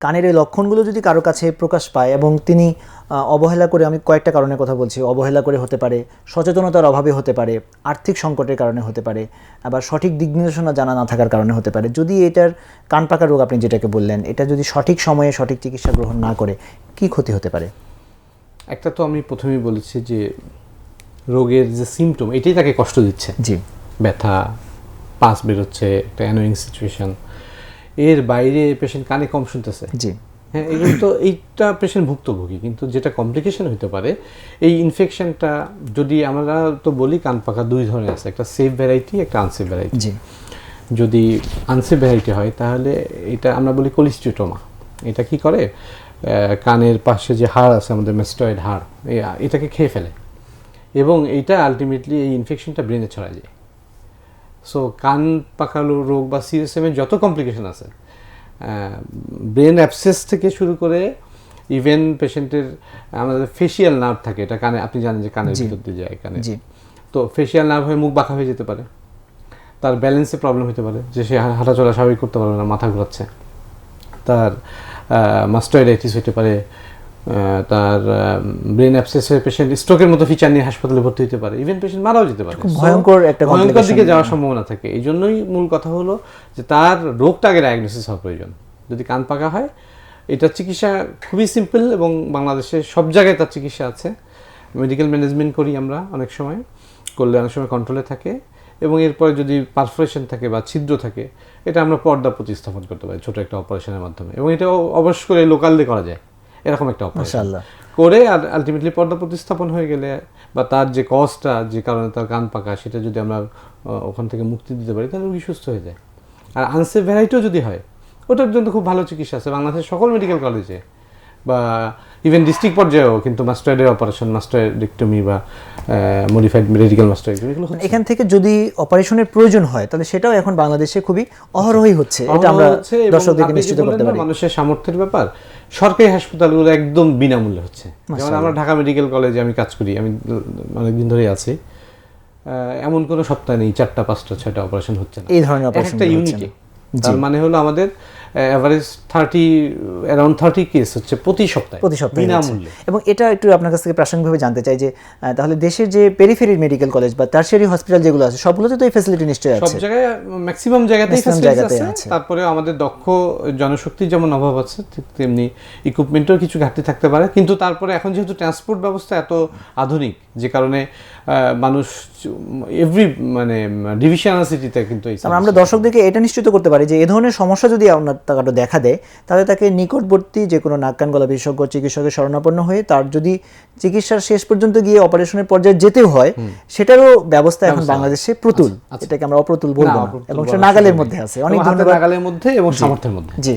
কানের এই লক্ষণগুলো যদি কারও কাছে প্রকাশ পায় এবং তিনি অবহেলা করে আমি কয়েকটা কারণে কথা বলছি অবহেলা করে হতে পারে সচেতনতার অভাবে হতে পারে আর্থিক সংকটের কারণে হতে পারে আবার সঠিক দিক নির্দেশনা জানা না থাকার কারণে হতে পারে যদি এটার কান পাকা রোগ আপনি যেটাকে বললেন এটা যদি সঠিক সময়ে সঠিক চিকিৎসা গ্রহণ না করে কি ক্ষতি হতে পারে? একটা তো আমি প্রথমেই বলেছি যে রোগের যে সিমটম এটাই তাকে কষ্ট দিচ্ছে। জি। ব্যথা পাস বেরোচ্ছে একটা অ্যানোয়িং সিচুয়েশন এর বাইরে পেশেন্ট কানে কম শুনতেছে। জি। হ্যাঁ এগুলো তো এইটা পেশেন্ট ভুক্তভোগী কিন্তু যেটা কমপ্লিকেশন হতে পারে এই ইনফেকশনটা যদি আমরা তো বলি কান পাকা দুই ধরনের আছে একটা সেফ ভ্যারাইটি একটা আনসেফ ভ্যারাইটি জি। যদি আনসেফ ভ্যারাইটি হয় তাহলে এটা আমরা বলি কোলিস্টিটোমা এটা কি করে? কানের পাশে যে হাড় আছে আমাদের মেস্টয়েড হাড় এটাকে খেয়ে ফেলে। এবং এইটা আলটিমেটলি এই ইনফেকশনটা ব্রেনে ছড়ায় যায়। সো কান পাকালো রোগ বা সিএসএমের যত কমপ্লিকেশন আছে ব্রেন অ্যাপসেস থেকে শুরু করে ইভেন পেশেন্টের আমাদের ফেসিয়াল নার্ভ থাকে এটা কানে আপনি জানেন যে কানের। ভিতর দিয়ে যায় কানে। তো ফেসিয়াল নার্ভ হয়ে মুখ বাঁকা হয়ে যেতে পারে। তার ব্যালেন্সে প্রবলেম হতে পারে যে সে হাঁটাচলা স্বাভাবিক করতে পারবে না মাথা ঘোরাচ্ছে। তার মাস্টয়েডাইটিস হতে পারে তার ব্রেন অ্যাপসেস হয়ে পেশেন্ট স্ট্রোকের মতো ফিচার নিয়ে হাসপাতালে ভর্তি হতে পারে ইভেন পেশেন্ট মারাও যেতে পারে। ভয়ঙ্কর একটা ভয়ঙ্কর দিকে যাওয়ার সম্ভাবনা থাকে। এই জন্যই মূল কথা হলো যে তার রোগটা আগে ডায়াগনোসিস হওয়া প্রয়োজন। যদি কান পাকা হয় এটার চিকিৎসা খুবই সিম্পল এবং বাংলাদেশে সব জায়গায় তার চিকিৎসা আছে। মেডিকেল ম্যানেজমেন্ট করি আমরা অনেক সময় করলে অনেক সময় কন্ট্রোলে থাকে এবং এরপরে যদি পারফোরেশন থাকে বা ছিদ্র থাকে এটা আমরা পর্দা প্রতিস্থাপন করতে পারি ছোট একটা অপারেশনের মাধ্যমে। এবং এটা অবশ্য করে লোকালে করা যায়। এরকম একটা অপারেশন করে আর আলটিমেটলি পর্দা প্রতিস্থাপন হয়ে গেলে বা তার যে কজটা যে কারণে তার কান পাকা সেটা যদি আমরা ওখান থেকে মুক্তি দিতে পারি তাহলে রোগী সুস্থ হয়ে যায়। আর আনসেফ ভ্যারাইটিও যদি হয় ওটার জন্য খুব ভালো চিকিৎসা আছে। বাংলাদেশের সকল মেডিকেল কলেজে বা ইভেন ডিস্ট্রিক্ট পর্যায়েও কিন্তু মাস্টার্ডের অপারেশন মাস্টারডেক্টমি বা মডিফাইড মেডিকেল মাস্টারডেক্টমি এগুলো এখান থেকে যদি অপারেশনের প্রয়োজন হয় তাহলে সেটাও এখন বাংলাদেশে খুবই অহরহই হচ্ছে। এটা আমরা দর্শকদেরকে নিশ্চিত করতে পারি। মানুষের সামর্থ্যের ব্যাপার সরকারি হাসপাতালগুলো একদম বিনামূল্যে হচ্ছে। যেমন আমরা ঢাকা মেডিকেল কলেজে আমি কাজ করি আমি অনেকদিন ধরেই আছি। এমন কোনো সপ্তাহ নেই চারটা পাঁচটা ছয়টা অপারেশন হচ্ছে না। এই ধরনের অপারেশন একটা ইউনিটে তার মানে হলো আমাদের average thirty around thirty case হচ্ছে প্রতি সপ্তাহে প্রতি সপ্তাহে বিনামূল্যে। এবং এটা একটু আপনার কাছ থেকে প্রাসঙ্গিকভাবে জানতে চাই যে তাহলে দেশের যে পেরিফেরি মেডিকেল কলেজ বা টার্সিয়ারি হসপিটাল যেগুলো আছে সবগুলোতে তো এই ফ্যাসিলিটি নিশ্চয়ই সব জায়গায় ম্যাক্সিমাম জায়গাতেই জায়গাতেই আছে। আছে। তারপরে আমাদের দক্ষ জনশক্তির যেমন অভাব আছে ঠিক তেমনি ইকুইপমেন্টের কিছু ঘাটতি থাকতে পারে। কিন্তু তারপরে এখন যেহেতু ট্রান্সপোর্ট ব্যবস্থা এত আধুনিক যে কারণে মানুষ এভরি মানে ডিভিশনাল সিটিতে কিন্তু আমরা দর্শকদেরকে এটা নিশ্চিত করতে পারি যে এ ধরনের সমস্যা যদি আপনার কারও দেখা দেয় তাহলে তাকে নিকটবর্তী যে কোনো নাক কান গলা বিশেষজ্ঞ চিকিৎসকের শরণাপন্ন হয়ে তার যদি চিকিৎসার শেষ পর্যন্ত গিয়ে অপারেশনের পর্যায়ে যেতেও হয় সেটারও ব্যবস্থা এখন বাংলাদেশে প্রতুল। এটাকে আমরা অপ্রতুল বলব না এবং সেটা নাগালের মধ্যে আছে। অনেক ধরনের ধন্যবাদ। নাগালের মধ্যে এবং সামর্থ্যের মধ্যে। জি।